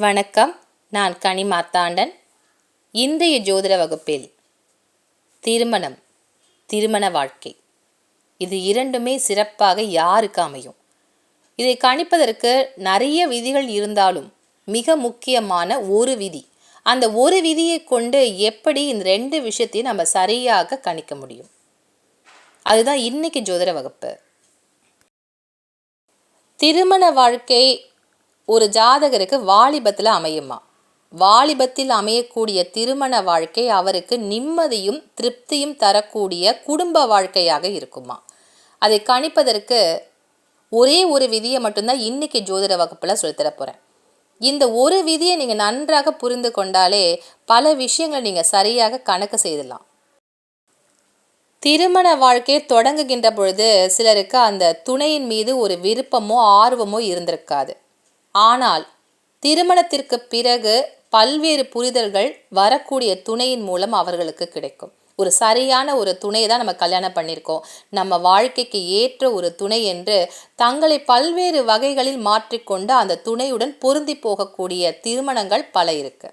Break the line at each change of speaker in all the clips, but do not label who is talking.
வணக்கம். நான் கனி மாத்தாண்டன் இன்றைய ஜோதிட வகுப்பில் திருமணம் திருமண வாழ்க்கை. இது இரண்டுமே சிறப்பாக யாருக்கு அமையும்? இதை கணிப்பதற்கு நிறைய விதிகள் இருந்தாலும் மிக முக்கியமான ஒரு விதி. அந்த ஒரு விதியை கொண்டு எப்படி இந்த ரெண்டு விஷயத்தையும் நம்ம சரியாக கணிக்க முடியும்? அதுதான் இன்னைக்கு ஜோதிட வகுப்பு. திருமண வாழ்க்கை ஒரு ஜாதகருக்கு வாலிபத்தில் அமையுமா? வாலிபத்தில் அமையக்கூடிய திருமண வாழ்க்கை அவருக்கு நிம்மதியும் திருப்தியும் தரக்கூடிய குடும்ப வாழ்க்கையாக இருக்குமா? அதை கணிப்பதற்கு ஒரே ஒரு விதியை மட்டும்தான் இன்னைக்கு ஜோதிட வகுப்பில் சொல்லித்தர போகிறேன் இந்த ஒரு விதியை நீங்கள் நன்றாக புரிந்து கொண்டாலே பல விஷயங்களை நீங்கள் சரியாக கணக்கு செய்திடலாம் திருமண வாழ்க்கையை தொடங்குகின்ற பொழுது சிலருக்கு அந்த துணையின் மீது ஒரு விருப்பமோ ஆர்வமோ இருந்திருக்காது. ஆனால் திருமணத்திற்கு பிறகு பல்வேறு புரிதல்கள் வரக்கூடிய துணையின் மூலம் அவர்களுக்கு கிடைக்கும். ஒரு சரியான ஒரு துணை தான் நம்ம கல்யாணம் பண்ணியிருக்கோம். நம்ம வாழ்க்கைக்கு ஏற்ற ஒரு துணை என்று தங்களை பல்வேறு வகைகளில் மாற்றிக்கொண்டு அந்த துணையுடன் பொருந்தி போகக்கூடிய திருமணங்கள் பல இருக்கு.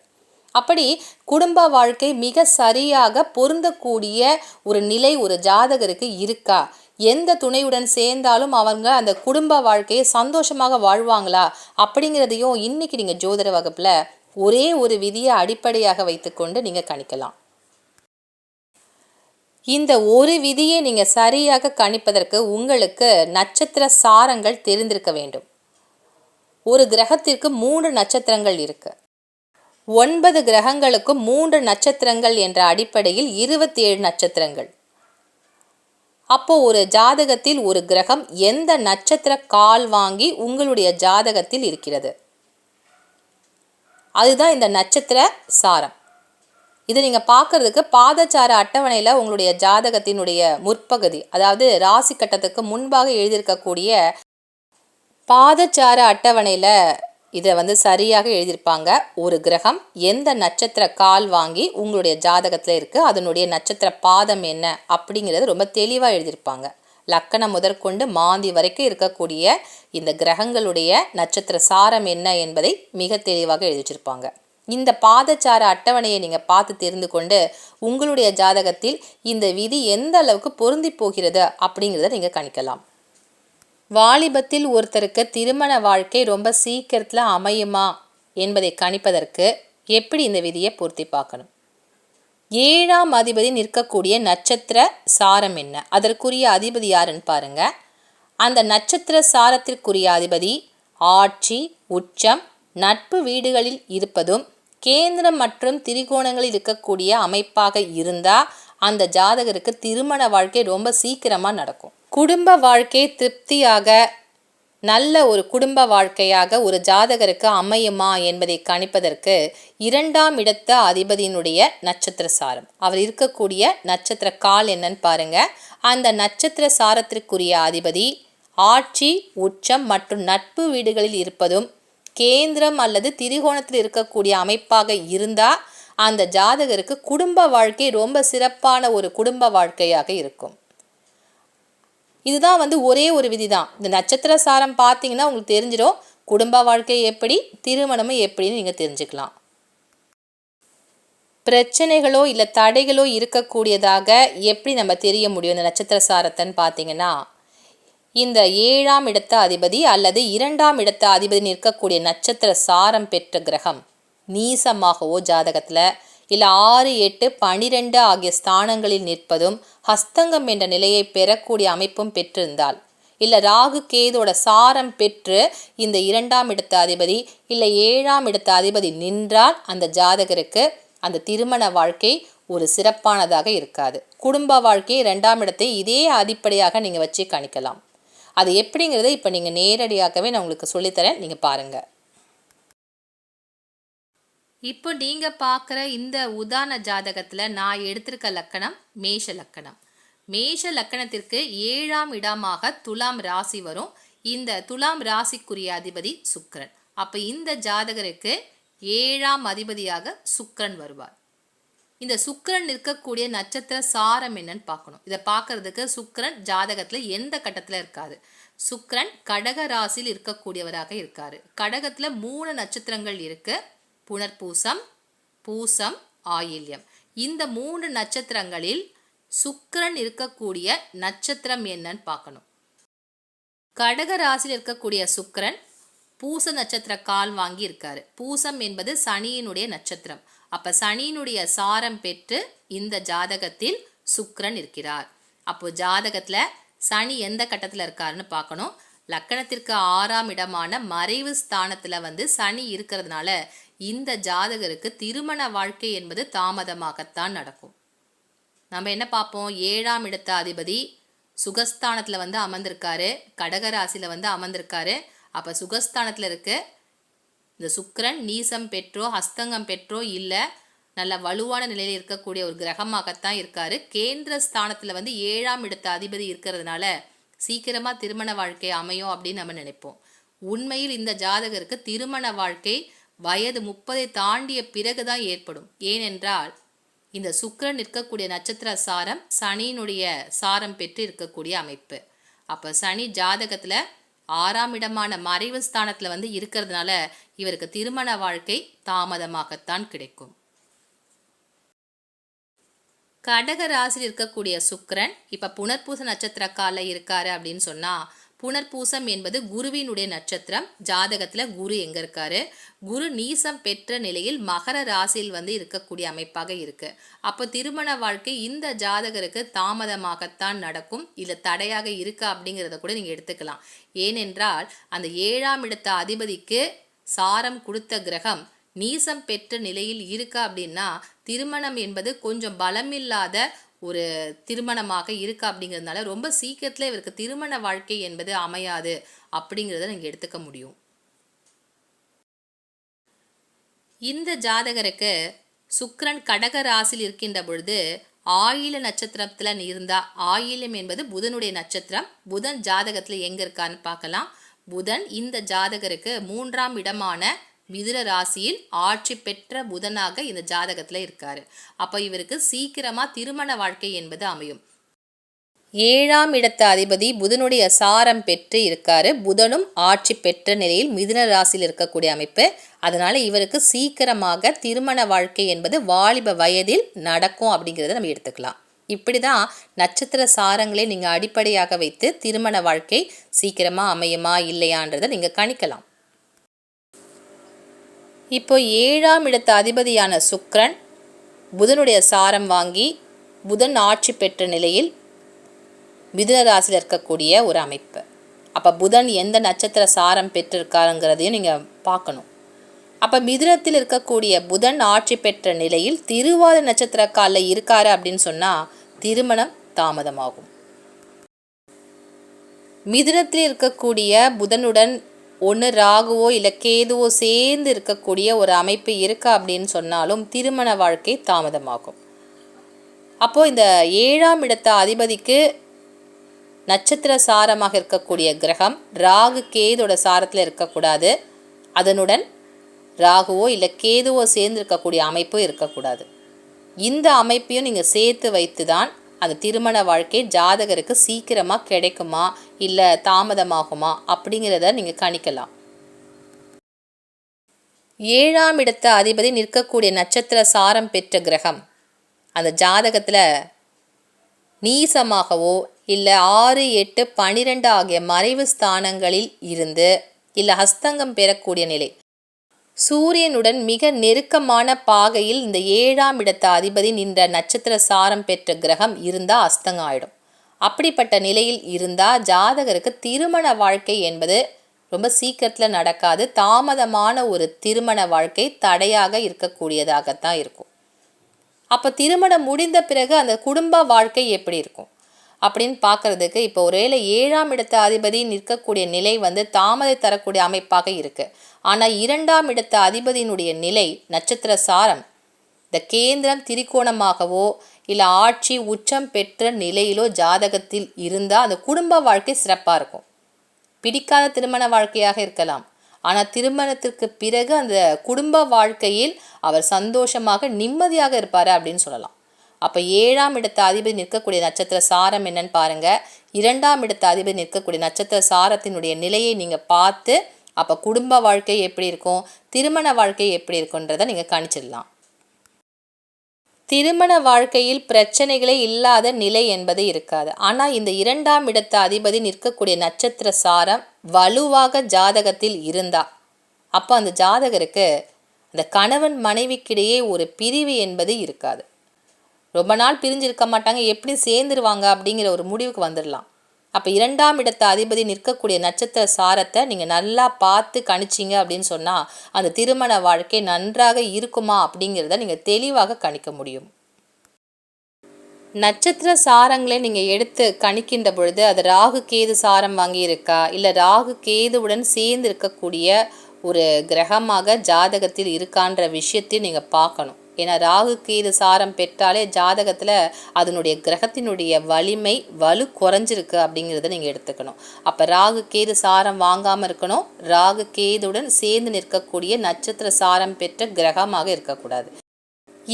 அப்படி குடும்ப வாழ்க்கை மிக சரியாக பொருந்தக்கூடிய ஒரு நிலை ஒரு ஜாதகருக்கு இருக்கா? எந்த துணையுடன் சேர்ந்தாலும் அவங்க அந்த குடும்ப வாழ்க்கையை சந்தோஷமாக வாழ்வாங்களா? அப்படிங்கிறதையும் இன்னைக்கு நீங்கள் ஜோதிட வகுப்பில் ஒரே ஒரு விதியை அடிப்படையாக வைத்துக்கொண்டு நீங்கள் கணிக்கலாம். இந்த ஒரு விதியை நீங்கள் சரியாக கணிப்பதற்கு உங்களுக்கு நட்சத்திர சாரங்கள் தெரிந்திருக்க வேண்டும். ஒரு கிரகத்திற்கு மூன்று நட்சத்திரங்கள் இருக்கு. ஒன்பது கிரகங்களுக்கு மூன்று நட்சத்திரங்கள் என்ற அடிப்படையில் இருபத்தி ஏழு நட்சத்திரங்கள். அப்போ ஒரு ஜாதகத்தில் ஒரு கிரகம் எந்த நட்சத்திர கால் வாங்கி உங்களுடைய ஜாதகத்தில் இருக்கிறது? அதுதான் இந்த நட்சத்திர சாரம். இது நீங்கள் பார்க்குறதுக்கு பாதச்சார அட்டவணையில் உங்களுடைய ஜாதகத்தினுடைய முற்பகுதி அதாவது ராசி கட்டத்துக்கு முன்பாக எழுதியிருக்கக்கூடிய பாதச்சார அட்டவணையில் இதை வந்து சரியாக எழுதியிருப்பாங்க. ஒரு கிரகம் எந்த நட்சத்திர கால் வாங்கி உங்களுடைய ஜாதகத்தில் இருக்குது அதனுடைய நட்சத்திர பாதம் என்ன அப்படிங்கிறது ரொம்ப தெளிவாக எழுதியிருப்பாங்க. லக்கணம் முதற்கொண்டு மாந்தி வரைக்கும் இருக்கக்கூடிய இந்த கிரகங்களுடைய நட்சத்திர சாரம் என்ன என்பதை மிக தெளிவாக எழுதி வச்சிருப்பாங்க. இந்த பாதச்சார அட்டவணையை நீங்கள் பார்த்து தெரிந்து கொண்டு உங்களுடைய ஜாதகத்தில் இந்த விதி எந்த அளவுக்கு பொருந்தி போகிறது அப்படிங்கிறத நீங்கள் கணிக்கலாம். வாலிபத்தில் ஒருத்தருக்கு திருமண வாழ்க்கை ரொம்ப சீக்கிரத்தில் அமையுமா என்பதை கணிப்பதற்கு எப்படி இந்த விதியை பூர்த்தி பார்க்கணும்? ஏழாம் அதிபதி நிற்கக்கூடிய நட்சத்திர சாரம் என்ன? அதற்குரிய அதிபதி யாருன்னு பாருங்க. அந்த நட்சத்திர சாரத்திற்குரிய அதிபதி ஆட்சி உச்சம் நட்பு வீடுகளில் இருப்பதும் கேந்திரம் மற்றும் திரிகோணங்களில் இருக்கக்கூடிய அமைப்பாக இருந்தால் அந்த ஜாதகருக்கு திருமண வாழ்க்கை ரொம்ப சீக்கிரமாக நடக்கும். குடும்ப வாழ்க்கை திருப்தியாக நல்ல ஒரு குடும்ப வாழ்க்கையாக ஒரு ஜாதகருக்கு அமையுமா என்பதை கணிப்பதற்கு இரண்டாம் இடத்த அதிபதியினுடைய நட்சத்திர சாரம். அவர் இருக்கக்கூடிய நட்சத்திர கால் என்னன்னு பாருங்க. அந்த நட்சத்திர சாரத்திற்குரிய அதிபதி ஆட்சி உச்சம் மற்றும் நட்பு வீடுகளில் இருப்பதும் கேந்திரம் அல்லது திரிகோணத்தில் இருக்கக்கூடிய அமைப்பாக இருந்தால் அந்த ஜாதகருக்கு குடும்ப வாழ்க்கை ரொம்ப சிறப்பான ஒரு குடும்ப வாழ்க்கையாக இருக்கும். இதுதான் வந்து ஒரே ஒரு விதி தான் இந்த நட்சத்திர சாரம் பார்த்தீங்கன்னா உங்களுக்கு தெரிஞ்சிடும் குடும்ப வாழ்க்கை எப்படி திருமணமும் எப்படின்னு நீங்கள் தெரிஞ்சுக்கலாம். பிரச்சனைகளோ இல்லை தடைகளோ இருக்கக்கூடியதாக எப்படி நம்ம தெரிய முடியும் இந்த நட்சத்திர சாரத்தைன்னு பார்த்தீங்கன்னா? இந்த ஏழாம் இடத்த அதிபதி அல்லது இரண்டாம் இடத்த அதிபதி நிற்கக்கூடிய நட்சத்திர சாரம் பெற்ற கிரகம் நீசமாகவோ ஜாதகத்தில் இல்லை ஆறு எட்டு பனிரெண்டு ஆகிய ஸ்தானங்களில் நிற்பதும் ஹஸ்தங்கம் என்ற நிலையை பெறக்கூடிய அமைப்பும் பெற்றிருந்தால் இல்லை ராகு கேதோட சாரம் பெற்று இந்த இரண்டாம் இடத்த அதிபதி இல்லை ஏழாம் இடத்த அதிபதி நின்றால் அந்த ஜாதகருக்கு அந்த திருமண வாழ்க்கை ஒரு சிறப்பானதாக இருக்காது. குடும்ப வாழ்க்கை ரெண்டாம் இடத்தை இதே அடிப்படையாக நீங்கள் வச்சு கணிக்கலாம். அது எப்படிங்கிறத இப்போ நீங்கள் நேரடியாகவே நான் உங்களுக்கு சொல்லித்தரேன். நீங்கள் பாருங்கள் இப்போ நீங்கள் பார்க்குற இந்த உதாரண ஜாதகத்தில் நான் எடுத்திருக்க லக்கணம் மேஷ லக்கணம். மேஷ லக்கணத்திற்கு ஏழாம் இடமாக துலாம் ராசி வரும். இந்த துலாம் ராசிக்குரிய அதிபதி சுக்கரன். அப்போ இந்த ஜாதகருக்கு ஏழாம் அதிபதியாக சுக்கரன் வருவார். இந்த சுக்கரன் இருக்கக்கூடிய நட்சத்திர சாரம் என்னன்னு பார்க்கணும். இதை பார்க்கறதுக்கு சுக்கரன் ஜாதகத்தில் எந்த கட்டத்தில் இருக்காது சுக்கரன் கடக ராசியில் இருக்கக்கூடியவராக இருக்காரு. கடகத்தில் மூணு நட்சத்திரங்கள் இருக்குது புனர்பூசம் பூசம் ஆயில்யம். இந்த மூணு நட்சத்திரங்களில் சுக்கரன் இருக்கக்கூடிய நட்சத்திரம் என்னன்னு பார்க்கணும். கடக ராசியில் இருக்கக்கூடிய சுக்கரன் பூச நட்சத்திர கால் வாங்கி இருக்காரு. பூசம் என்பது சனியினுடைய நட்சத்திரம். அப்ப சனியினுடைய சாரம் பெற்று இந்த ஜாதகத்தில் சுக்கரன் இருக்கிறார். அப்போ ஜாதகத்துல சனி எந்த கட்டத்துல இருக்காருன்னு பார்க்கணும். லக்கணத்திற்கு ஆறாம் இடமான மறைவு ஸ்தானத்துல வந்து சனி இருக்கிறதுனால இந்த ஜாதகருக்கு திருமண வாழ்க்கை என்பது தாமதமாகத்தான் நடக்கும். நம்ம என்ன பார்ப்போம்? ஏழாம் இடத்த அதிபதி சுகஸ்தானத்தில் வந்து அமர்ந்திருக்காரு. கடகராசியில் வந்து அமர்ந்திருக்காரு. அப்போ சுகஸ்தானத்தில் இருக்க இந்த சுக்கரன் நீசம் பெற்றோ ஹஸ்தங்கம் பெற்றோ இல்லை நல்ல வலுவான நிலையில் இருக்கக்கூடிய ஒரு கிரகமாகத்தான் இருக்காரு. கேந்திர ஸ்தானத்தில் வந்து ஏழாம் இடத்த அதிபதி இருக்கிறதுனால சீக்கிரமாக திருமண வாழ்க்கை அமையும் அப்படின்னு நம்ம நினைப்போம். உண்மையில் இந்த ஜாதகருக்கு திருமண வாழ்க்கை வயது முப்பதை தாண்டிய பிறகுதான் ஏற்படும். ஏனென்றால் இந்த சுக்கரன் இருக்கக்கூடிய நட்சத்திர சாரம் சனியினுடைய சாரம் பெற்று இருக்கக்கூடிய அமைப்பு. அப்போ சனி ஜாதகத்தில் ஆறாம் இடமான மறைவு ஸ்தானத்தில் வந்து இருக்கிறதுனால இவருக்கு திருமண வாழ்க்கை தாமதமாகத்தான் கிடைக்கும். கடக ராசியில் இருக்கக்கூடிய சுக்கரன் இப்ப புனர்பூச நட்சத்திர கால இருக்காரு அப்படின்னு சொன்னா புனர்பூசம் என்பது குருவினுடைய நட்சத்திரம். ஜாதகத்தில் குரு எங்கே இருக்காரு? குரு நீசம் பெற்ற நிலையில் மகர ராசியில் வந்து இருக்கக்கூடிய அமைப்பாக இருக்கு. அப்போ திருமண வாழ்க்கை இந்த ஜாதகருக்கு தாமதமாகத்தான் நடக்கும். இல்லை தடையாக இருக்கா அப்படிங்கிறத கூட நீங்கள் எடுத்துக்கலாம். ஏனென்றால் அந்த ஏழாம் இடத்த அதிபதிக்கு சாரம் கொடுத்த கிரகம் நீசம் பெற்ற நிலையில் இருக்கா அப்படின்னா திருமணம் என்பது கொஞ்சம் பலமில்லாத ஒரு திருமணமாக இருக்கா அப்படிங்கிறதுனால ரொம்ப சீக்கிரத்தில் இவருக்கு திருமண வாழ்க்கை என்பது அமையாது அப்படிங்கிறத நீங்கள் எடுத்துக்க முடியும். இந்த ஜாதகருக்கு சுக்ரன் கடக ராசியில் இருக்கின்ற பொழுது ஆயில நட்சத்திரத்தில் இருந்தா ஆயிலம் என்பது புதனுடைய நட்சத்திரம். புதன் ஜாதகத்தில் எங்கே இருக்கான்னு பார்க்கலாம். புதன் இந்த ஜாதகருக்கு மூன்றாம் இடமான மிதுன ராசியில் ஆட்சி பெற்ற புதனாக இந்த ஜாதகத்தில் இருக்காரு. அப்போ இவருக்கு சீக்கிரமாக திருமண வாழ்க்கை என்பது அமையும். ஏழாம் இடத்த அதிபதி புதனுடைய சாரம் பெற்று இருக்காரு. புதனும் ஆட்சி பெற்ற நிலையில் மிதுன ராசியில் இருக்கக்கூடிய அமைப்பு. அதனால இவருக்கு சீக்கிரமாக திருமண வாழ்க்கை என்பது வாலிப வயதில் நடக்கும் அப்படிங்கிறத நம்ம எடுத்துக்கலாம். இப்படி தான் நட்சத்திர சாரங்களை நீங்கள் அடிப்படையாக வைத்து திருமண வாழ்க்கை சீக்கிரமாக அமையுமா இல்லையான்றதை நீங்கள் கணிக்கலாம். இப்போ ஏழாம் இடத்து அதிபதியான சுக்ரன் புதனுடைய சாரம் வாங்கி புதன் ஆட்சி பெற்ற நிலையில் மிதுன ராசியில் இருக்கக்கூடிய ஒரு அமைப்பு. அப்போ புதன் எந்த நட்சத்திர சாரம் பெற்றிருக்காருங்கிறதையும் நீங்கள் பார்க்கணும். அப்போ மிதுனத்தில் இருக்கக்கூடிய புதன் ஆட்சி பெற்ற நிலையில் திருவாத நட்சத்திர காலில் இருக்காரு அப்படின்னு சொன்னால் திருமணம் தாமதமாகும். மிதுனத்தில் இருக்கக்கூடிய புதனுடன் ஒன்று ராகுவோ இல்லை கேதுவோ சேர்ந்து இருக்கக்கூடிய ஒரு அமைப்பு இருக்கா அப்படின்னு சொன்னாலும் திருமண வாழ்க்கை தாமதமாகும். அப்போது இந்த ஏழாம் இடத்த அதிபதிக்கு நட்சத்திர சாரமாக இருக்கக்கூடிய கிரகம் ராகு கேதோட சாரத்தில் இருக்கக்கூடாது. அதனுடன் ராகுவோ இல்லை கேதுவோ சேர்ந்து இருக்கக்கூடிய அமைப்பு இருக்கக்கூடாது. இந்த அமைப்பையும் நீங்கள் சேர்த்து வைத்து தான் அந்த திருமண வாழ்க்கை ஜாதகருக்கு சீக்கிரமாக கிடைக்குமா? இல்லை தாமதமாகுமா? அப்படிங்கிறத நீங்கள் கணிக்கலாம். ஏழாம் இடத்த அதிபதி நிற்கக்கூடிய நட்சத்திர சாரம் பெற்ற கிரகம். அந்த ஜாதகத்தில் நீசமாகவோ இல்லை ஆறு எட்டு பனிரெண்டு ஆகிய மறைவு ஸ்தானங்களில் இருந்து இல்லை ஹஸ்தங்கம் பெறக்கூடிய நிலை. சூரியனுடன் மிக நெருக்கமான பாகையில் இந்த ஏழாம் இடத்த அதிபதி நின்ற நட்சத்திர சாரம் பெற்ற கிரகம் இருந்தால் அஸ்தங்கம் ஆயிடும் அப்படிப்பட்ட நிலையில் இருந்தால் ஜாதகருக்கு திருமண வாழ்க்கை என்பது ரொம்ப சீக்கிரத்தில் நடக்காது. தாமதமான ஒரு திருமண வாழ்க்கை தடையாக இருக்கக்கூடியதாகத்தான் இருக்கும். அப்போ திருமணம் முடிந்த பிறகு அந்த குடும்ப வாழ்க்கை எப்படி இருக்கும்? அப்படின்னு பார்க்கறதுக்கு இப்போ ஒருவேளை ஏழாம் இடத்த அதிபதி நிற்கக்கூடிய நிலை வந்து தாமதை தரக்கூடிய அமைப்பாக இருக்குது ஆனால் இரண்டாம் இடத்த அதிபதியினுடைய நிலை நட்சத்திர சாரம் இந்த கேந்திரம் திரிகோணமாகவோ இல்லை ஆட்சி உச்சம் பெற்ற நிலையிலோ ஜாதகத்தில் இருந்தால் அந்த குடும்ப வாழ்க்கை சிறப்பாக இருக்கும். பிடிக்காத திருமண வாழ்க்கையாக இருக்கலாம். ஆனால் திருமணத்திற்கு பிறகு அந்த குடும்ப வாழ்க்கையில் அவர் சந்தோஷமாக நிம்மதியாக இருப்பார் அப்படின்னு சொல்லலாம். அப்போ ஏழாம் இடத்த அதிபதி நிற்கக்கூடிய நட்சத்திர சாரம் என்னன்னு பாருங்க. இரண்டாம் இடத்த அதிபதி நிற்கக்கூடிய நட்சத்திர சாரத்தினுடைய நிலையை நீங்கள் பார்த்து அப்போ குடும்ப வாழ்க்கை எப்படி இருக்கும்? திருமண வாழ்க்கை எப்படி இருக்குன்றதை நீங்கள் கணிச்சிடலாம். திருமண வாழ்க்கையில் பிரச்சனைகளே இல்லாத நிலை என்பது இருக்காது. ஆனால் இந்த இரண்டாம் இடத்த அதிபதி நிற்கக்கூடிய நட்சத்திர சாரம் வலுவாக ஜாதகத்தில் இருந்தா அப்போ அந்த ஜாதகருக்கு அந்த கணவன் மனைவிக்கிடையே ஒரு பிரிவு என்பது இருக்காது. ரொம்ப நாள் பிரிஞ்சிருக்க மாட்டாங்க எப்படி சேர்ந்துருவாங்க அப்படிங்கிற ஒரு முடிவுக்கு வந்துடலாம் அப்போ இரண்டாம் இடத்த அதிபதி நிற்கக்கூடிய நட்சத்திர சாரத்தை நீங்கள் நல்லா பார்த்து கணிச்சிங்க அப்படின்னு சொன்னால் அந்த திருமண வாழ்க்கை நன்றாக இருக்குமா அப்படிங்கிறத நீங்கள் தெளிவாக கணிக்க முடியும். நட்சத்திர சாரங்களை நீங்கள் எடுத்து கணிக்கின்ற பொழுது அது ராகு கேது சாரம் வாங்கியிருக்கா இல்லை ராகு கேதுவுடன் சேர்ந்து இருக்கக்கூடிய ஒரு கிரகமாக ஜாதகத்தில் இருக்கான்ற விஷயத்தையும் நீங்கள் பார்க்கணும். ஏன்னா ராகு கேது சாரம் பெற்றாலே ஜாதகத்தில் அதனுடைய கிரகத்தினுடைய வலிமை வலு குறைஞ்சிருக்கு அப்படிங்கிறத நீங்கள் எடுத்துக்கணும். அப்போ ராகு கேது சாரம் வாங்காமல் இருக்கணும். ராகு கேதுடன் சேர்ந்து நிற்கக்கூடிய நட்சத்திர சாரம் பெற்ற கிரகமாக இருக்கக்கூடாது.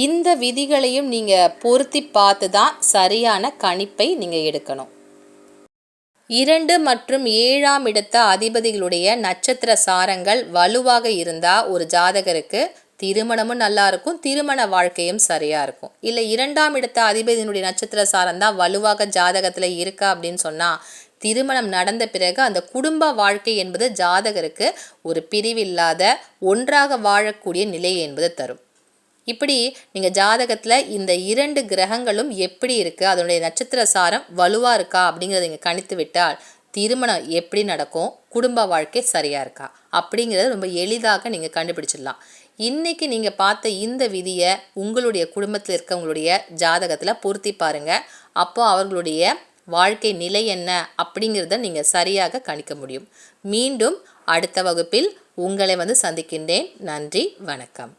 இந்த விதிகளையும் நீங்கள் பொருத்தி பார்த்து தான் சரியான கணிப்பை நீங்கள் எடுக்கணும். இரண்டு மற்றும் ஏழாம் இடத்த அதிபதிகளுடைய நட்சத்திர சாரங்கள் வலுவாக இருந்தால் ஒரு ஜாதகருக்கு திருமணமும் நல்லா இருக்கும் திருமண வாழ்க்கையும் சரியாக இருக்கும் இல்லை இரண்டாம் இடத்த அதிபதியினுடைய நட்சத்திர சாரம் தான் வலுவாக ஜாதகத்தில் இருக்கா அப்படின்னு சொன்னால் திருமணம் நடந்த பிறகு அந்த குடும்ப வாழ்க்கை என்பது ஜாதகருக்கு ஒரு பிரிவில்லாத ஒன்றாக வாழக்கூடிய நிலை என்பது தரும். இப்படி நீங்கள் ஜாதகத்தில் இந்த இரண்டு கிரகங்களும் எப்படி இருக்குது அதனுடைய நட்சத்திர சாரம் வலுவாக இருக்கா அப்படிங்கிறத நீங்கள் கணித்து விட்டால் திருமணம் எப்படி நடக்கும் குடும்ப வாழ்க்கை சரியாக இருக்கா அப்படிங்கிறத ரொம்ப எளிதாக நீங்கள் கண்டுபிடிச்சிடலாம். இன்றைக்கி நீங்கள் பார்த்த இந்த விதியை உங்களுடைய குடும்பத்தில் இருக்கவங்களுடைய ஜாதகத்தில் பொருத்தி பாருங்கள் அப்போ அவர்களுடைய வாழ்க்கை நிலை என்ன அப்படிங்கிறத நீங்கள் சரியாக கணிக்க முடியும். மீண்டும் அடுத்த வகுப்பில் உங்களை வந்து சந்திக்கின்றேன். நன்றி வணக்கம்.